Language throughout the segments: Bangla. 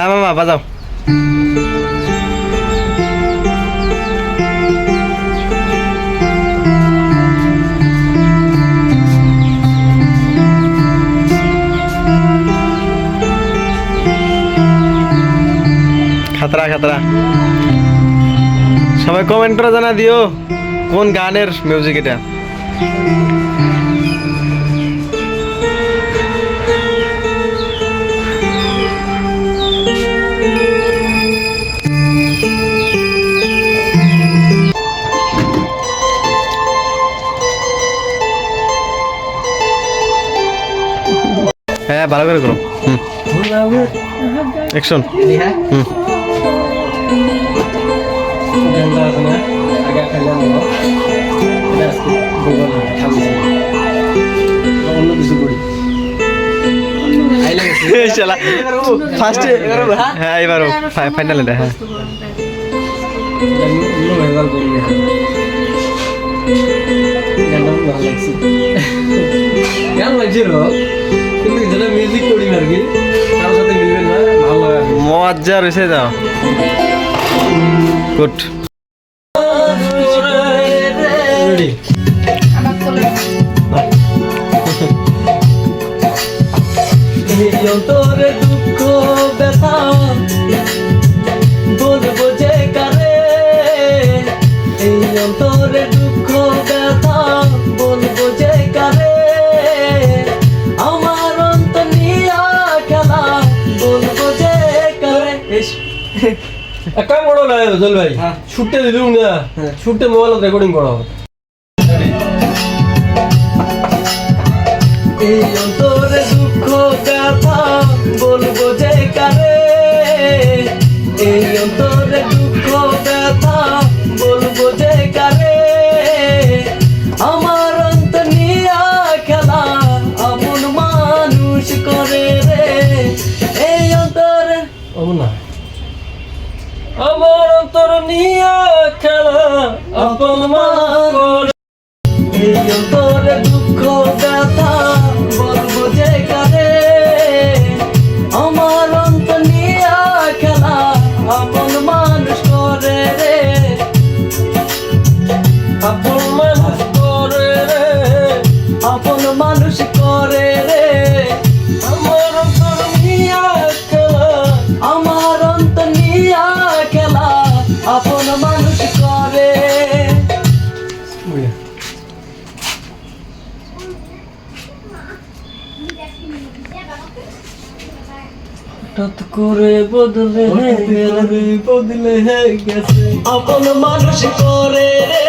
হ্যাঁ মামা বাজাও। খাতরা খাতরা। সবাই কমেন্ট করে জানা দিও কোন গানের মিউজিক এটা। হ্যাঁ ভালো করে করো। হুম। অ্যাকশন হুম। শালা ফার্স্টে হ্যাঁ এবারও। ফাইনাল এটা হ্যাঁ। করি আর কি। কারোর সাথে মিলবে না ভালো লাগে মজা রয়েছে যাও। গুড রেডি এক কাম করো না জল ভাই। ছুটতে দিলুম না। ছুটতে মোবাইল রেকর্ডিং করো এই অন্তরে দুঃখ ব্যথা বলব যে কারে। এই অন্তরে মানুষ এই অন্তরে দুঃখ হঠাৎ করে বদলে গেলে। বদলে গেছে। আপন মানুষ করে রে।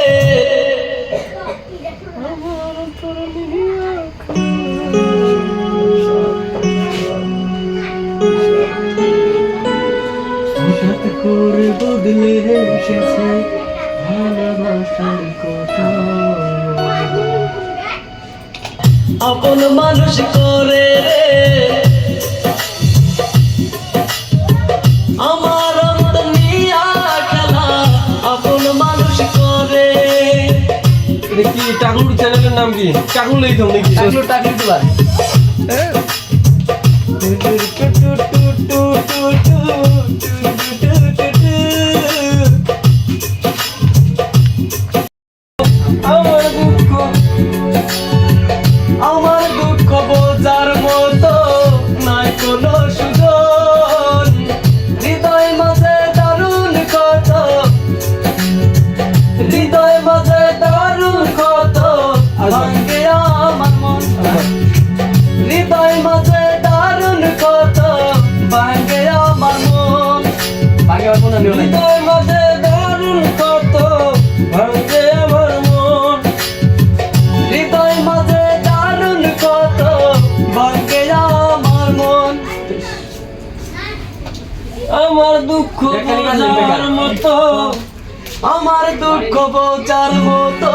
হঠাৎ করে বদলে এসেছে ভালোবাসার কথা। আপন মানুষ করে টাকুর চ্যানেলের নাম কি? টাকুর লিখতাম নাকি নাই কোনো সুজন হৃদয় মাঝে বোঝার মতো আমার দুঃখ বোঝার মতো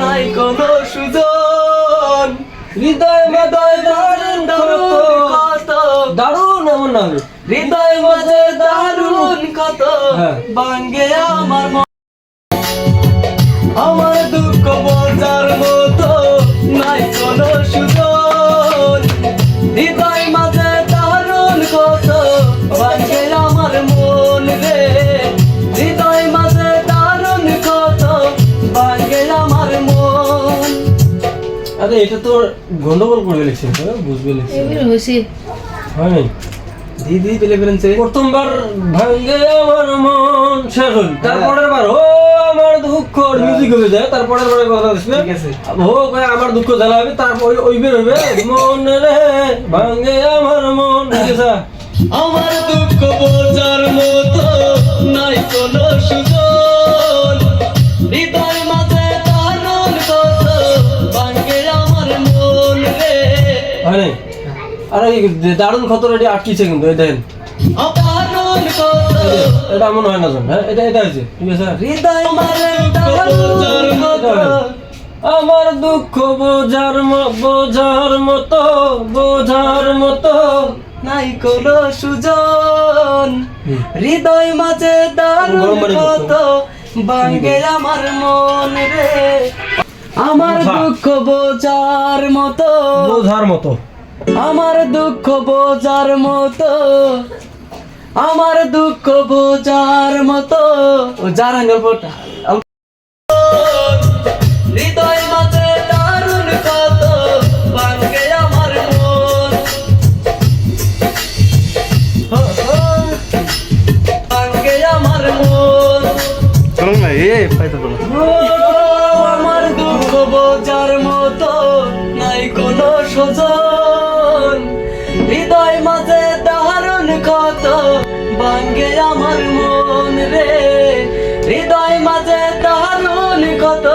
নাই কোনো সুজন। হৃদয় মাঝে দারুণ কত দারুণ না। হৃদয় মাঝে দারুণ কত ভাঙ্গে আমার আমার দুঃখ বোঝার মতো নাই কোনো সুযোগ হৃদয় আরে এটা তো গন্ডগোল করে লিখছে বুঝবে লিখছে হয়েছে। হয় নাই? দি দি পেলে ফেলেছে। প্রথমবার ভাঙ্গে আমার মন শেষ হল তারপরের বার ও আমার দুঃখ মিউজিক হয়ে। যায়। তারপরের বারে কথা আসবে। ঠিক আছে। ও কয় আমার দুঃখ জ্বালা হবে তারপর ওই- ওই বের হবে। মন রে ভাঙ্গে আমার মন। ঠিক আছে? আমার দুঃখ বোঝার মতো নাই কোনো সুযোগ। হৃদয় হয় নাই? আরে দারুণ খতর এটি আটকিছে কিন্তু এই দেখেন। এটা এমন হয় না জান হ্যাঁ? এটা এটা হয়েছে ঠিক আছে? আমার দুঃখ বোঝার বোঝার মতো বোঝার মতো। নাই কোনো সুজন। হৃদয় মাঝে দারুণ কত ভাঙ্গে আমার মন রে। আমার দুঃখ বোঝার মতো। বোঝার মতো। আমার দুঃখ বোঝার মতো। আমার দুঃখ বোঝার মতো। ও যার গল্পটা হৃদয় মাঝে দারুণ কত ভাঙ্গে আমার মন। হো, হো, ভাঙ্গে আমার মন। চলুন না এ পাইতে বলো সজন হৃদয় মাঝে দারুণ কত ভাঙ্গে আমার মন রে। হৃদয় মাঝে দারুণ কত